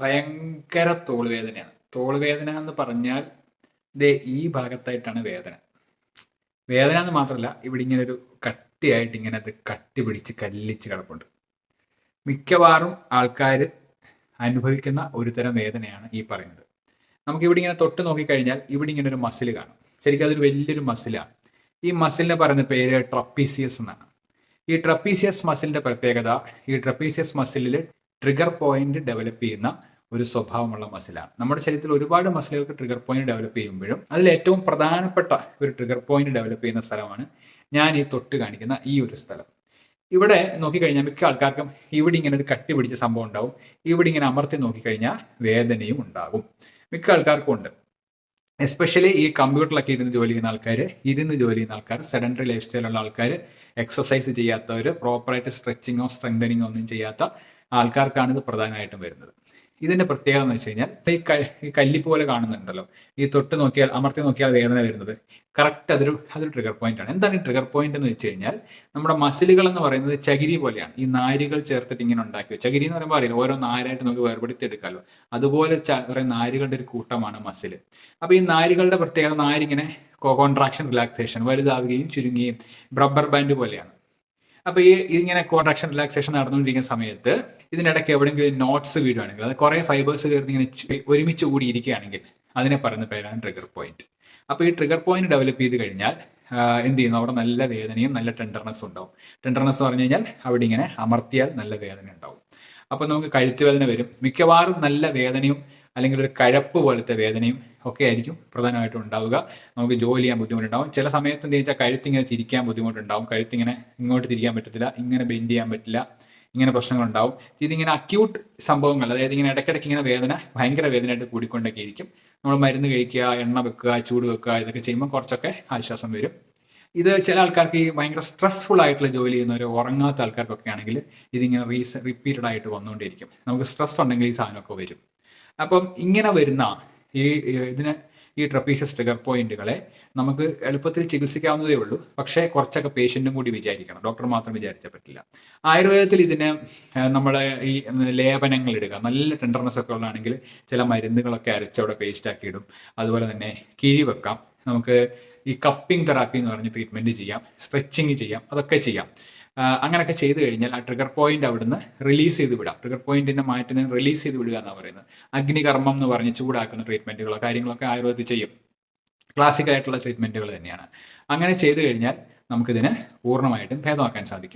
ഭയങ്കര തോളുവേദനയാണ് തോളുവേദന എന്ന് പറഞ്ഞാൽ ദേ ഈ ഭാഗത്തായിട്ടാണ് വേദന. വേദന എന്ന് മാത്രമല്ല ഇവിടെ ഇങ്ങനെ ഒരു കട്ടിയായിട്ട് ഇങ്ങനെ അത് കട്ടി പിടിച്ച് കല്ലിച്ച് കിടപ്പുണ്ട്. മിക്കവാറും ആൾക്കാർ അനുഭവിക്കുന്ന ഒരു തരം വേദനയാണ് ഈ പറയുന്നത്. നമുക്ക് ഇവിടെ ഇങ്ങനെ തൊട്ട് നോക്കിക്കഴിഞ്ഞാൽ ഇവിടെ ഇങ്ങനെ ഒരു മസിൽ കാണും. ശരിക്കും അതൊരു വലിയൊരു മസിലാണ് ഈ മസിലിനെ പറയുന്ന പേര് ട്രപ്പീസിയസ് എന്നാണ്. ഈ ട്രപ്പീസിയസ് മസിലിന്റെ പ്രത്യേകത ഈ ട്രപ്പീസിയസ് മസിലിൽ ട്രിഗർ പോയിന്റ് ഡെവലപ്പ് ചെയ്യുന്ന ഒരു സ്വഭാവമുള്ള മസിലാണ് നമ്മുടെ ശരീരത്തിൽ ഒരുപാട് മസിലുകൾക്ക് ട്രിഗർ പോയിന്റ് ഡെവലപ്പ് ചെയ്യുമ്പോഴും അതിൽ ഏറ്റവും പ്രധാനപ്പെട്ട ഒരു ട്രിഗർ പോയിന്റ് ഡെവലപ്പ് ചെയ്യുന്ന സ്ഥലമാണ് ഞാൻ ഈ തൊട്ട് കാണിക്കുന്ന ഈ ഒരു സ്ഥലം. ഇവിടെ നോക്കിക്കഴിഞ്ഞാൽ മിക്ക ആൾക്കാർക്കും ഇവിടെ ഇങ്ങനെ ഒരു കട്ടി പിടിച്ച സംഭവം ഉണ്ടാവും. ഇവിടെ ഇങ്ങനെ അമർത്തി നോക്കിക്കഴിഞ്ഞാൽ വേദനയും ഉണ്ടാകും. മിക്ക ആൾക്കാർക്കും ഉണ്ട്. എസ്പെഷ്യലി ഈ കമ്പ്യൂട്ടറിലൊക്കെ ഇരുന്ന് ജോലി ചെയ്യുന്ന ആൾക്കാർ ഇരുന്ന് ജോലി ചെയ്യുന്ന ആൾക്കാർ സെഡന്ററി ലൈഫ് സ്റ്റൈലുള്ള ആൾക്കാർ എക്സസൈസ് ചെയ്യാത്തവർ പ്രോപ്പറായിട്ട് സ്ട്രെച്ചിങ്ങോ സ്ട്രെങ്തനിങ്ങോ ഒന്നും ചെയ്യാത്ത ആൾക്കാർക്കാണ് ഇത് പ്രധാനമായിട്ടും വരുന്നത്. ഇതിന്റെ പ്രത്യേകത എന്ന് വെച്ച് കഴിഞ്ഞാൽ ഈ ഈ കല്ലി പോലെ കാണുന്നുണ്ടല്ലോ. ഈ തൊട്ട് നോക്കിയാൽ അമർത്തി നോക്കിയാൽ വേദന വരുന്നത് കറക്റ്റ് അതൊരു അതൊരു ട്രിഗർ പോയിന്റ് ആണ്. എന്താണ് ഈ ട്രിഗർ പോയിന്റ് എന്ന് വെച്ച് കഴിഞ്ഞാൽ നമ്മുടെ മസിലുകൾ എന്ന് പറയുന്നത് ചകിരി പോലെയാണ്. ഈ നാരുകൾ ചേർത്തിട്ട് ഇങ്ങനെ ഉണ്ടാക്കി ചകിരി എന്ന് പറയുമ്പോൾ അറിയില്ല ഓരോ നാരായിട്ട് നമുക്ക് വേർപെടുത്തി എടുക്കാമല്ലോ അതുപോലെ കുറെ നാരുകളുടെ ഒരു കൂട്ടമാണ് മസിൽ അപ്പൊ ഈ നാരുകളുടെ പ്രത്യേകത നാരിങ്ങനെ കോൺട്രാക്ഷൻ റിലാക്സേഷൻ വലുതാവുകയും ചുരുങ്ങുകയും റബ്ബർ ബാൻഡ് പോലെയാണ്. അപ്പൊ ഈ ഇങ്ങനെ കോൺട്രാക്ഷൻ റിലാക്സേഷൻ നടന്നുകൊണ്ടിരിക്കുന്ന സമയത്ത് ഇതിനിടയ്ക്ക് എവിടെയെങ്കിലും നോട്ട്സ് വീടുകയാണെങ്കിൽ അത് കുറെ ഫൈബേഴ്സ് കയറി ഇങ്ങനെ ഒരുമിച്ച് കൂടി ഇരിക്കുകയാണെങ്കിൽ അതിനെ പറയുന്ന പേരാണ് ട്രിഗർ പോയിന്റ് അപ്പൊ ഈ ട്രിഗർ പോയിന്റ് ഡെവലപ്പ് ചെയ്ത് കഴിഞ്ഞാൽ എന്ത് ചെയ്യുന്നു? അവിടെ നല്ല വേദനയും നല്ല ടെൻഡർനെസ് ഉണ്ടാവും. ടെൻഡർനെസ് പറഞ്ഞു കഴിഞ്ഞാൽ അവിടെ ഇങ്ങനെ അമർത്തിയാൽ നല്ല വേദന ഉണ്ടാവും. അപ്പൊ നമുക്ക് കഴുത്ത് വേദന വരും. മിക്കവാറും നല്ല വേദനയും അല്ലെങ്കിൽ ഒരു കഴപ്പ് പോലത്തെ വേദനയും ഒക്കെ ആയിരിക്കും പ്രധാനമായിട്ടും ഉണ്ടാവുക. നമുക്ക് ജോലി ചെയ്യാൻ ബുദ്ധിമുട്ടുണ്ടാവും. ചില സമയത്ത് എന്താ വെച്ചാൽ കഴുത്തിങ്ങനെ തിരിക്കാൻ ബുദ്ധിമുട്ടുണ്ടാവും. കഴുത്ത് ഇങ്ങനെ ഇങ്ങോട്ട് തിരിക്കാൻ പറ്റത്തില്ല ഇങ്ങനെ ബെൻഡ് ചെയ്യാൻ പറ്റില്ല ഇങ്ങനെ പ്രശ്നങ്ങളുണ്ടാവും. ഇതിങ്ങനെ അക്യൂട്ട് സംഭവങ്ങൾ അതായത് ഇങ്ങനെ ഇടയ്ക്കിടയ്ക്ക് ഇങ്ങനെ വേദന ഭയങ്കര വേദനയായിട്ട് കൂടിക്കൊണ്ടൊക്കെ ഇരിക്കും. നമ്മൾ മരുന്ന് കഴിക്കുക എണ്ണ വെക്കുക ചൂട് വെക്കുക ഇതൊക്കെ ചെയ്യുമ്പോൾ കുറച്ചൊക്കെ ആശ്വാസം വരും. ഇത് ചില ആൾക്കാർക്ക് ഈ ഭയങ്കര സ്ട്രെസ്ഫുൾ ആയിട്ടുള്ള ജോലി ചെയ്യുന്നവർ ഉറങ്ങാത്ത ആൾക്കാർക്കൊക്കെ ആണെങ്കിൽ ഇതിങ്ങനെ റീസ് റിപ്പീറ്റഡ് ആയിട്ട് വന്നുകൊണ്ടിരിക്കും നമുക്ക് സ്ട്രെസ് ഉണ്ടെങ്കിൽ ഈ സാധനമൊക്കെ വരും. അപ്പം ഇങ്ങനെ വരുന്ന ഈ ഇതിനെ ഈ ട്രപ്പീസസ് ട്രിഗർ പോയിന്റുകളെ നമുക്ക് എളുപ്പത്തിൽ ചികിത്സിക്കാവുന്നതേ ഉള്ളൂ. പക്ഷേ കുറച്ചൊക്കെ പേഷ്യന്റും കൂടി വിചാരിക്കണം. ഡോക്ടർ മാത്രം വിചാരിച്ചാൽ പറ്റില്ല. ആയുർവേദത്തിൽ ഇതിന് നമ്മൾ ഈ ലേപനങ്ങൾ ഇടുക. നല്ല ടെൻഡർനെസ് ഒക്കെ ഉള്ളതാണെങ്കിൽ ചില മരുന്നുകളൊക്കെ അരച്ചവിടെ പേസ്റ്റാക്കി ഇടും. അതുപോലെ തന്നെ കിഴി വെക്കാം. നമുക്ക് ഈ കപ്പിംഗ് തെറാപ്പി എന്ന് പറഞ്ഞ ട്രീറ്റ്മെന്റ് ചെയ്യാം സ്ട്രെച്ചിങ് ചെയ്യാം അതൊക്കെ ചെയ്യാം. അങ്ങനെയൊക്കെ ചെയ്തു കഴിഞ്ഞാൽ ആ ട്രിഗർ പോയിന്റ് അവിടുന്ന് റിലീസ് ചെയ്ത് വിടാം. ട്രിഗർ പോയിന്റിന്റെ മാറ്റിനെ റിലീസ് ചെയ്ത് വിടുക എന്നാണ് പറയുന്നത്. അഗ്നികർമ്മം എന്ന് പറഞ്ഞ് ചൂടാക്കുന്ന ട്രീറ്റ്മെന്റുകളോ കാര്യങ്ങളൊക്കെ ആയുർവേദത്തിൽ ചെയ്യും. ക്ലാസിക് ആയിട്ടുള്ള ട്രീറ്റ്മെന്റുകൾ തന്നെയാണ്. അങ്ങനെ ചെയ്തു കഴിഞ്ഞാൽ നമുക്കിതിനെ പൂർണമായിട്ടും ഭേദമാക്കാൻ സാധിക്കും.